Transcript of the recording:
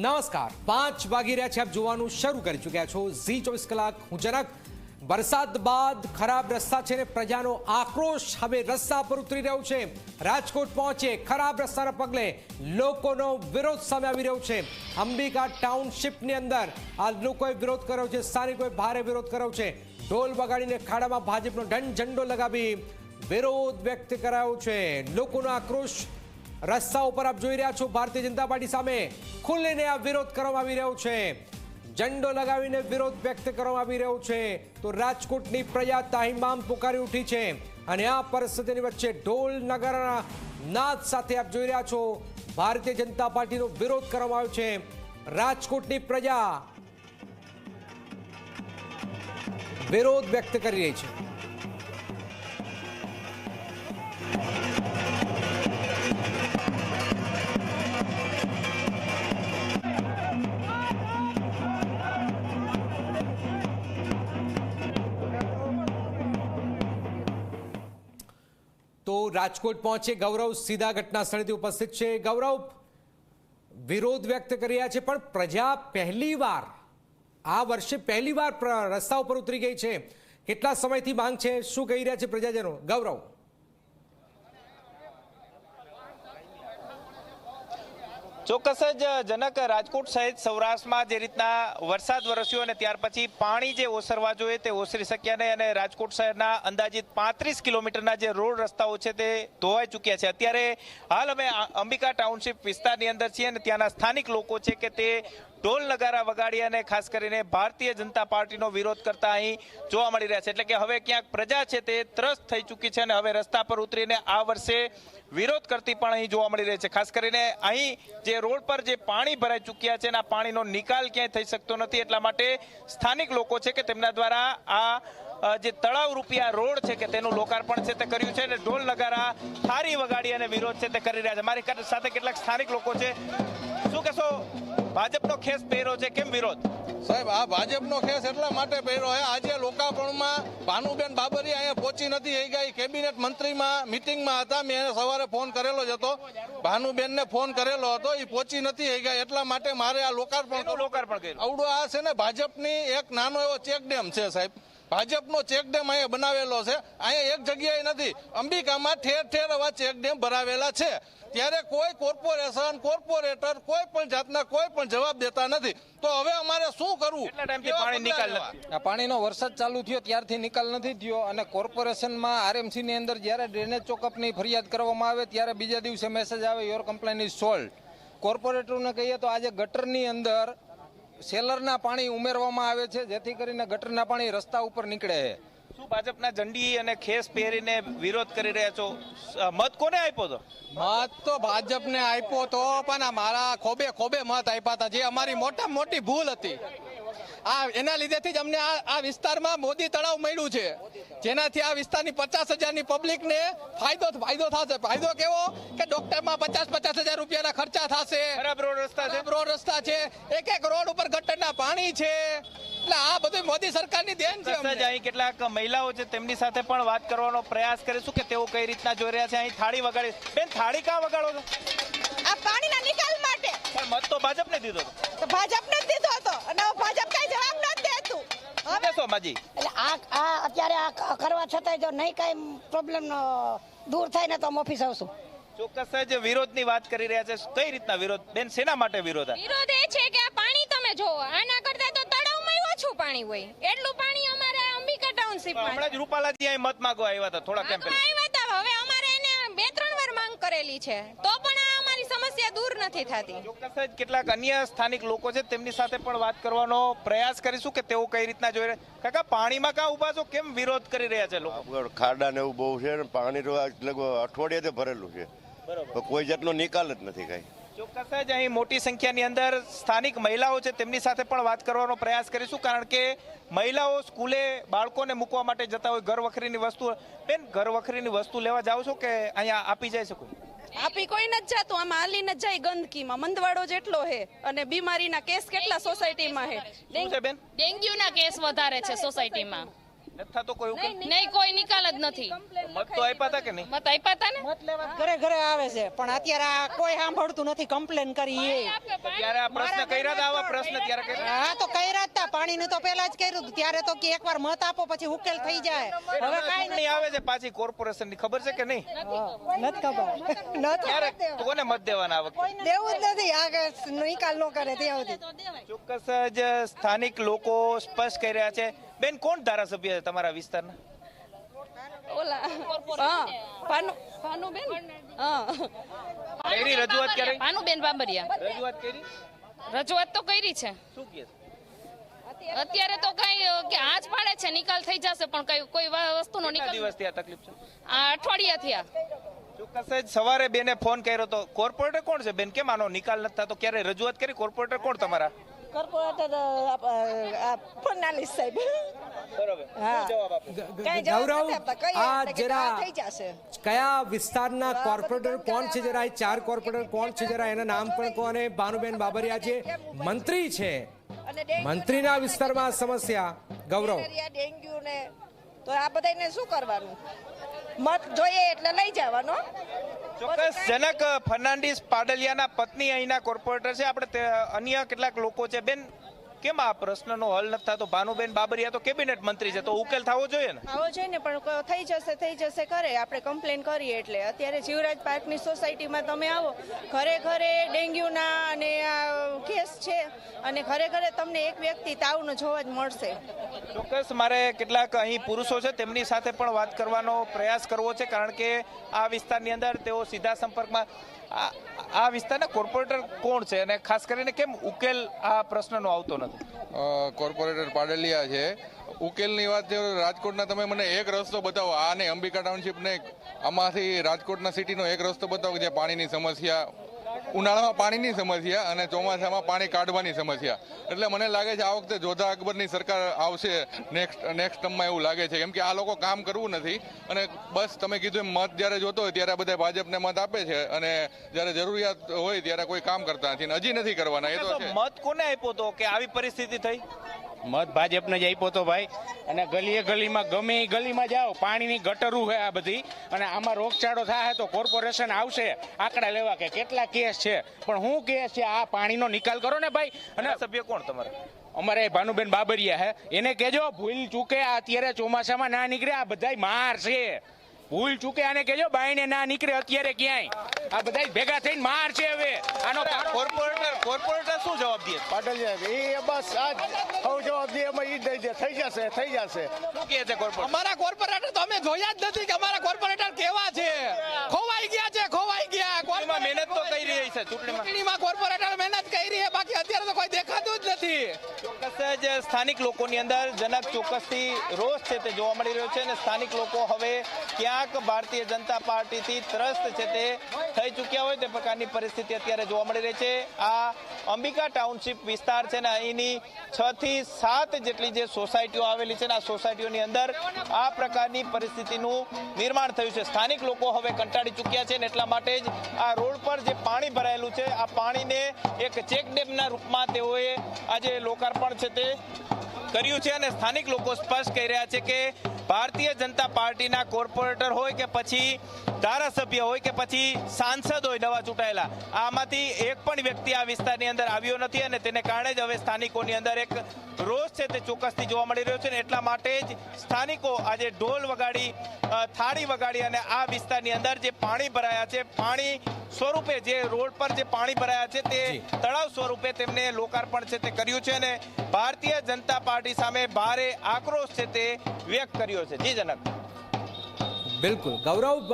નમસ્કાર. પાંચ વાગી રહ્યા છે, આપ જોવાનું શરૂ કરી ચૂક્યા છો. ઝી ચોવીસ કલાક, હું જનક. વરસાદ બાદ ખરાબ રસ્તા છે ને પ્રજાનો આક્રોશ હવે રસ્તા પર ઉતરી રહ્યો છે. રાજકોટ પહોંચે, ખરાબ રસ્તાના પગલે લોકોનો વિરોધ સામે આવી રહ્યો છે. અંબિકા ટાઉનશીપની અંદર આ લોકોએ વિરોધ કર્યો છે, સ્થાનિકોએ ભારે વિરોધ કર્યો છે. ઢોલ વગાડીને ખાડામાં ભાજપનો દંડ ઝંડો લગાવી વિરોધ વ્યક્ત કરાયો છે. લોકોનો આક્રોશ રસ્તા ઉપર આપ જોઈ રહ્યા છો ભારતીય જનતા પાર્ટી સામે ખુલ્લીને આ વિરોધ કરવામાં આવી રહ્યો છે. ઝંડો લગાવીને વિરોધ વ્યક્ત કરવામાં આવી રહ્યો છે. તો રાજકોટની પ્રજા તાહિમામ પુકારી ઉઠી છે અને આ પરિસ્થિતિની વચ્ચે ઢોલ નગારાના નાદ સાથે આપ જોઈ રહ્યા છો. ભારતીય જનતા પાર્ટીનો વિરોધ કરવામાં આવ્યો છે. રાજકોટની પ્રજા વિરોધ વ્યક્ત કરી રહી છે. તો રાજકોટ પહોંચે ગૌરવ સીધા ઘટના સ્થળેથી ઉપસ્થિત છે. ગૌરવ, વિરોધ વ્યક્ત કરી રહ્યા છે, પણ પ્રજા પહેલીવાર આ વર્ષે પહેલીવાર રસ્તા ઉપર ઉતરી ગઈ છે. કેટલા સમયથી માંગ છે? શું કહી રહ્યા છે પ્રજાજનો? ગૌરવ. ચોક્કસ જ જનક રાજકોટ સહિત સૌરાષ્ટ્રમાં જે રીતના વરસાદ વરસ્યો અને ત્યાર પછી પાણી જે ઓસરવા જોઈએ તે ઓસરી શક્યા નહીં અને રાજકોટ શહેરના અંદાજિત પાંત્રીસ કિલોમીટરના જે રોડ રસ્તાઓ છે તે ધોવાઈ ચૂક્યા છે. અત્યારે હાલ અમે અંબિકા ટાઉનશીપ વિસ્તારની અંદર છીએ અને ત્યાંના સ્થાનિક લોકો છે કે તે ઢોલ નગારા વગાડી અને ખાસ કરીને ભારતીય જનતા પાર્ટીનો વિરોધ કરતા અહીં જોવા મળી રહ્યા છે. એટલે કે હવે ક્યાંક પ્રજા છે તે ત્રસ્ત થઈ ચૂકી છે અને હવે રસ્તા પર ઉતરીને આ વર્ષે વિરોધ કરતી પણ અહીં જોવા મળી રહી છે. ખાસ કરીને અહીં જે રોડ પર જે પાણી ભરાઈ ચૂક્યા છે અને આ પાણીનો નિકાલ ક્યાંય થઈ શકતો નથી, એટલા માટે સ્થાનિક લોકો છે કે તેમના દ્વારા આ જે તળાવ રૂપિયા રોડ છે કે તેનું લોકાર્પણ છે તે કર્યું છે અને ઢોલ નગારા થારી વગાડી અને વિરોધ છે તે કરી રહ્યા છે. મારી સાથે કેટલાક સ્થાનિક લોકો છે. શું કહેશો? ભાજપનો ખેસ પહેર્યો છે કેમ વિરોધ? સાહેબ આ ભાજપનો ખેસ એટલા માટે પહેર્યો છે આજે લોકાપણમાં ભાનુબેન બાબરી અહીંયા પહોંચી નથી થઈ ગઈ કેબિનેટ મંત્રીમાં મિટિંગમાં હતા મેં એને સવારે ફોન કરેલો જ હતો. ભાનુબેનને ફોન કરેલો હતો એ પહોંચી નથી થઈ ગઈ એટલા માટે મારે આ લોકાર્પણ. લોકાર્પણ કર્યું. આવડો આ છે ને ભાજપની એક નાનો એવો ચેક ડેમ છે સાહેબ. ભાજપનો ચેક ડેમ અહીંયા બનાવેલો છે. અહીંયા એક જગ્યાએ નથી. અંબિકામાં ઠેર ઠેર આવા ચેક ડેમ ભરાવેલા છે. ત્યારે કોઈ કોર્પોરેશન કોર્પોરેટર કોઈ પણ જાતના કોઈ પણ જવાબ દેતા નથી. તો હવે અમારે શું કરવું? પાણી નિકાલ પાણીનો વરસાદ ચાલુ થયો ત્યારથી નિકાલ નથી થયો અને કોર્પોરેશનમાં આરએમસી ની અંદર જ્યારે ડ્રેનેજ ચોકઅપની ફરિયાદ કરવામાં આવે ત્યારે બીજા દિવસે મેસેજ આવે યોર કમ્પ્લેન ઇઝ સોલ્વ કોર્પોરેટરને કહીએ તો આજે ગટરની અંદર સેલરના પાણી ઉમેરવામાં આવે છે જેથી કરીને ગટરના પાણી રસ્તા ઉપર નીકળે. છે શું ભાજપના ઝંડી અને ખેસ પહેરીને વિરોધ કરી રહ્યા છો? મત કોને આપ્યો હતો મત તો ભાજપને આપ્યો તો પણ મારા ખોબે ખોબે મત આપ્યા હતા જે અમારી મોટા મોટી ભૂલ હતી. આ એના લીધેથી જ અમને આ આ વિસ્તારમાં મોદી તળાવ મળ્યું છે. જેનાથી આ વિસ્તારની પચાસ હજારની પબ્લિકને ફાયદો ફાયદો થશે. ફાયદો કેવો? કે ડોક્ટરમાં પચાસ પચાસ હજાર રૂપિયાના ખર્ચા થશે. ખરાબ રોડ રસ્તા છે. રોડ રસ્તા છે. એક એક રોડ ઉપર ગટરના પાણી છે. એટલે આ બધું મોદી સરકારની દેન છે. અહીં કેટલાક મહિલાઓ છે તેમની સાથે પણ વાત કરવાનો પ્રયાસ કરીશું કે તેઓ કઈ રીતના જોઈ રહ્યા છે. અહીં થાળી વગાડી બેન થાળી કાં વગાડો છો? આ પાણીના નિકાલ માટે. પણ મત તો ભાજપને દીધો હતો. તો ભાજપને જ દીધો હતો. અને ભાજપ કઈ જવાબ નથી દેતું કહેશો માજી? એટલે આ આ અત્યારે આ કરવા છતાંય જો નહીં કાંઈ પ્રોબ્લેમ દૂર થાય ને તો હું ઓફિસ આવશું. ચોક્કસ જ વિરોધની વાત કરી રહ્યા છે કઈ રીતના વિરોધ? બેન શેના માટે વિરોધ વિરોધ એ છે કે આ પાણી તમે જોવો આના કરતા તો તળાવમાં ઓછું પાણી હોય? એટલું પાણી અમારે અંબિકા ટાઉનશીપમાં હમણાં જ રૂપાલાજી અહીં મત માંગવા આવ્યા હતા થોડા કેમ્પ આવ્યા હતા. હવે અમારે એને બે ત્રણ વાર માંગ કરેલી છે. તો પણ આ અમારી સમસ્યા દૂર નથી થતી. ચોક્કસ જ કેટલાક અન્ય સ્થાનિક લોકો છે તેમની સાથે પણ વાત કરવાનો પ્રયાસ કરીશું કે તેઓ કઈ રીતના જોઈ રહ્યા કાકા પાણીમાં કાં ઊભા છો? કેમ વિરોધ કરી રહ્યા છે લોકો? ખાડા ને એવું બહુ છે ને પાણી તો લગભગ અઠવાડિયાથી ભરેલું છે. તો કોઈ જાતનો નિકાલ જ નથી કાંઈ. ચોક્કસ જ અહીં મોટી સંખ્યાની અંદર સ્થાનિક મહિલાઓ છે તેમની સાથે પણ વાત કરવાનો પ્રયાસ કરીશું કારણ કે મહિલાઓ સ્કૂલે બાળકોને મૂકવા માટે જતા હોય ઘર વખરીની વસ્તુ બેન ઘર વખરીની વસ્તુ લેવા જાઓ છો કે અહીંયા આપી જાય શકો આપી કોઈ નથી જતું આમાં હાલી ન જાય ગંદકીમાં મંદવાડો જેટલો હે અને બીમારીના કેસ કેટલા સોસાયટીમાં હે? બેન? ડેન્ગ્યુના કેસ વધારે છે સોસાયટીમાં નથી થતો કોઈ ઉકેલ નહીં કોઈ નિકાલ જ નથી. મત તો આપ્યા હતા કે નહીં? મત આપ્યા હતા ને? ઘરે ઘરે આવે છે પણ અત્યારે આ કોઈ સાંભળતું નથી કમ્પ્લેન કરી એ. ત્યારે આ પ્રશ્ન કર્યા હતા આવા પ્રશ્ન ત્યારે કર્યા હા તો કર્યા હતા તા પાણીનું તો પેલા જ કર્યું હતું. ત્યારે તો કે એકવાર મત આપો પછી ઉકેલ થઈ જાય. હવે કાંઈ નહીં આવે છે પાછી કોર્પોરેશનની ખબર છે કે નહીં? નથી ખબર. ક્યારે કોને મત દેવાના આ વખતે? દેવું જ નથી. આગળ નિકાલ નો કરે ત્યાં સુધી. ચોક્કસ જ સ્થાનિક લોકો સ્પષ્ટ કરી રહ્યા છે. બેન કોણ ધારાસભ્ય છે તમારા વિસ્તારના? ઓલા હા ભાનુ ભાનુબેન? હા. એની રજૂઆત ક્યારે ભાનુબેન બાબરિયા. રજૂઆત કરી? રજૂઆત તો કરી છે. શું કહે અત્યારે તો કઈ કે આજ પાડે છે નિકાલ થઈ જશે પણ કઈ કોઈ વસ્તુનો નિકાલ દિવસથી આ તકલીફ છે? આ અઠવાડિયાથી ચોક્કસ જ સવારે બેને ફોન કર્યો તો કોર્પોરેટર કોણ છે? બેન કેમ આનો નિકાલ નથી થતો? ક્યારે રજૂઆત કરી? કોર્પોરેટર કોણ તમારા? કોર્પોરેટર ફર્નાલિસ સાહેબ. બરોબર. હા. જવાબ આપો? કાંઈ જવાબ ગૌરવ નથી આપતા. કહીએ આ જરા થઈ જશે? કયા વિસ્તારના કોર્પોરેટર કોણ છે જરા? એ ચાર કોર્પોરેટર કોણ છે જરા? એના નામ પણ કહો અને ભાનુબેન બાબરિયા છે. મંત્રી છે. મંત્રીના વિસ્તારમાં સમસ્યા. ગૌરવ. ડેન્ગ્યુ ને તો આ બધાને શું કરવાનું? મત જોઈએ એટલે લઈ જવાનો. ચોક્કસ. જનક ફર્નાન્ડિસ પાડલિયાના પત્ની અહીંના કોર્પોરેટર છે. આપણે અન્ય કેટલાક લોકો છે. બેન કેમ આ પ્રશ્નનો હલ નથી થતો? ભાનુબેન બાબરિયા તો કેબિનેટ મંત્રી છે તો ઉકેલ થવો જોઈએ ને? થવો છે ને પણ થઈ જશે થઈ જશે કરે. આપણે કમ્પ્લેન કરીએ એટલે. અત્યારે જીવરાજ પાર્કની સોસાયટીમાં તમે આવો. ઘરે ઘરે ડેન્ગ્યુના અને કેસ છે. અને ઘરે ઘરે તમને એક વ્યક્તિ તાવનો જોવા જ મળશે. ચોક્કસ મારે કેટલાક અહીં પુરુષો છે તેમની સાથે પણ વાત કરવાનો પ્રયાસ કરવો છે કારણ કે આ વિસ્તારની અંદર તેઓ સીધા સંપર્કમાં આ- વિસ્તારના કોર્પોરેટર કોણ છે? અને ખાસ કરીને કેમ ઉકેલ આ પ્રશ્નનો આવતો નથી? કોર્પોરેટર પાડલિયા છે. ઉકેલની વાત છે રાજકોટના, તમે મને એક રસ્તો બતાવો. આને અંબિકા ટાઉનશીપને આમાંથી રાજકોટના સિટીનો એક રસ્તો બતાવો કે જે પાણીની સમસ્યા ઉનાળામાં પાણીની સમસ્યા અને ચોમાસામાં પાણી કાઢવાની સમસ્યા. એટલે મને લાગે છે આ વખતે જોધા અકબરની સરકાર આવશે નેક્સ્ટ નેક્સ્ટ ટર્મમાં એવું લાગે છે. કેમ કે આ લોકો કામ કરવું નથી. અને બસ તમે કીધું એમ મત જ્યારે જોતો હોય ત્યારે બધા ભાજપને મત આપે છે. અને જ્યારે જરૂરિયાત હોય ત્યારે કોઈ કામ કરતા નથી. હજી નથી કરવાના. એ તો મત કોને આપ્યો તો કે આવી પરિસ્થિતિ થઈ? મત ભાજપને જ આપ્યો તો ભાઈ. અને ગલીએ ગલીમાં ગમે એ ગલીમાં જાઓ પાણીની ગટરું છે આ બધી. અને આમાં રોગચાળો થાય તો કોર્પોરેશન આવશે આંકડા લેવા કે કેટલા કેસ છે. પણ હું કેસ છે આ પાણીનો નિકાલ કરો ને ભાઈ. અને સભ્ય કોણ તમારે? અમારે ભાનુબેન બાબરિયા હે. એને કહેજો ભૂલ ચૂકે આ અત્યારે ચોમાસામાં ના નીકળે આ બધાય માર છે ભૂલ ચૂકે આને કહેજો બાઈને ના નીકળે અત્યારે ક્યાંય. આ બધા ભેગા થઈને માર છે હવે. આનો કોર્પોરેટર કોર્પોરેટર શું જવાબ દે? પાટલ એ બસ આ હવ જવાબ દે એમાં ઈ દઈ દે. થઈ જશે થઈ જશે. શું કહે છે કોર્પોરેટર અમારા કોર્પોરેટર તો અમે જોયા જ નથી કે અમારા કોર્પોરેટર કેવા છે. ખોવાઈ ગયા છે ખોવાઈ ગયા. કોર્પોરેટર મહેનત તો કરી રહી છે ચૂંટણીમાં. કોર્પોરેટર મહેનત કરી રહી છે બાકી અત્યારે તો કોઈ દેખાતું જ નથી. જ સ્થાનિક લોકોની અંદર જનક ચોક્કસથી રોષ છે તે જોવા મળી રહ્યો છે અને સ્થાનિક લોકો હવે ક્યાંક ભારતીય જનતા પાર્ટીથી ત્રસ્ત છે તે થઈ ચૂક્યા હોય તે પ્રકારની પરિસ્થિતિ અત્યારે જોવા મળી રહી છે. આ અંબિકા ટાઉનશીપ વિસ્તાર છે ને અહીંની છ થી સાત જેટલી જે સોસાયટીઓ આવેલી છે ને આ સોસાયટીઓની અંદર આ પ્રકારની પરિસ્થિતિનું નિર્માણ થયું છે. સ્થાનિક લોકો હવે કંટાળી ચૂક્યા છે ને એટલા માટે જ આ રોડ પર જે પાણી ભરાયેલું છે, આ પાણીને એક ચેક ડેમના રૂપમાં તેઓએ આજે લોકાર્પણ છે. તે કર્યું છે અને સ્થાનિક લોકો સ્પષ્ટ કહી રહ્યા છે કે ભારતીય જનતા પાર્ટીના કોર્પોરેટર હોય કે પછી ધારાસભ્ય હોય કે પછી સાંસદ હોય નવા ચૂંટાયેલા, આમાંથી એક પણ વ્યક્તિ આ વિસ્તારની અંદર આવ્યો નથી અને તેને કારણે જ હવે સ્થાનિકોની અંદર એક રોષ છે તે ચોક્કસથી જોવા મળી રહ્યો છે ને એટલા માટે જ સ્થાનિકો આજે ઢોલ વગાડી થાળી વગાડી અને આ વિસ્તારની અંદર જે પાણી ભરાયા છે, પાણી સ્વરૂપે જે રોડ પર જે પાણી ભરાયા છે તે તળાવ સ્વરૂપે તેમને લોકાર્પણ છે તે કર્યું છે અને ભારતીય જનતા પાર્ટી સામે ભારે આક્રોશ છે તે વ્યક્ત કર્યો છે. જી જનક. બિલકુલ. ગૌરવ